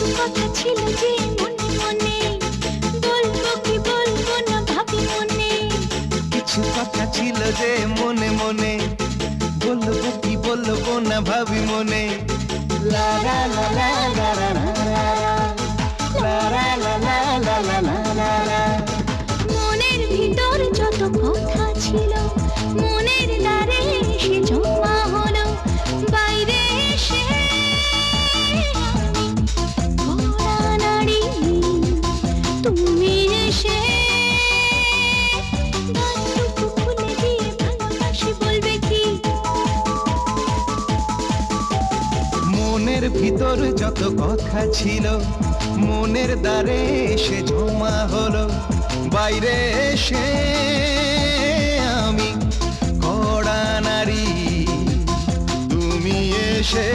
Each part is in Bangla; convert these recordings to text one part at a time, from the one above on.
কিছু কথা ছিল যে মনে মনে। বলব কি বলব না কিছু কথা ছিল যে তোর যত কথা ছিল, মনের দ্বারে এসে জমা হলো, বাইরে এসে আমি কড়া নারী, তুমি এসে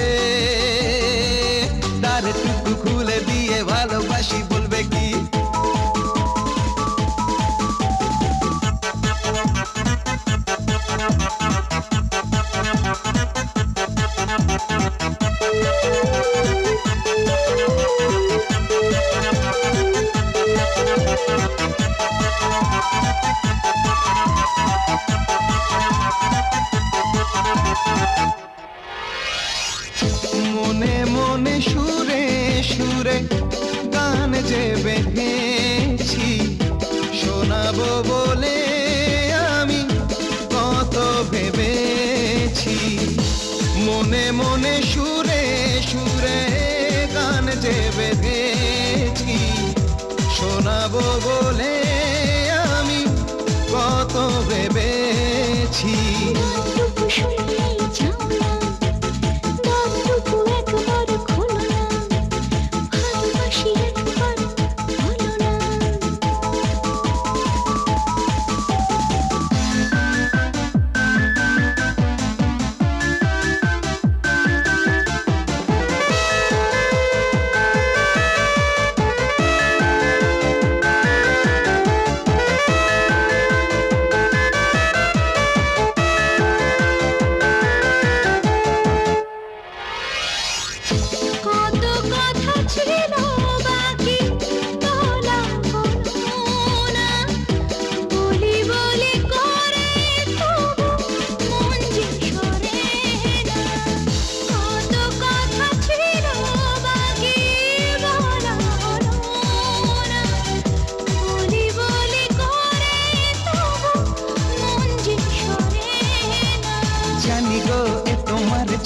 মনে মনে সুরে সুরে গান যে বেঁধেছি শোনাবো বলে আমি কত ভেবেছি। মনে মনে সুরে সুরে গান যে বেঁধেছি শোনাবো বলে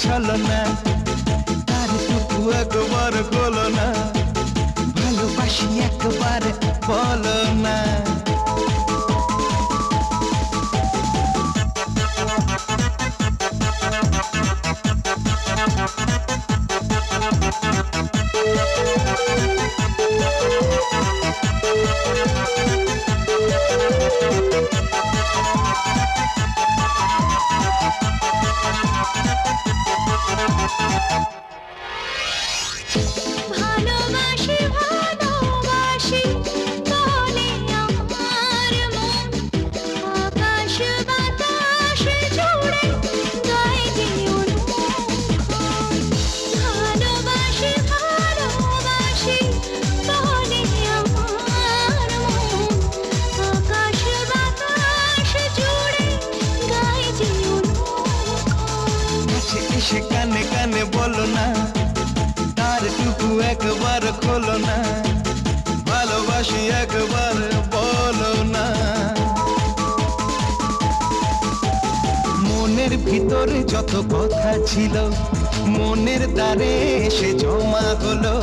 ছলনা তার টুকু একবার বলো না ভালোবাসি একবার বলো না একবার খোলো না, ভালোবাসি একবার বলো না। মনের ভিতরে যত কথা ছিল, মনের দ্বারে এসে জমা হলো।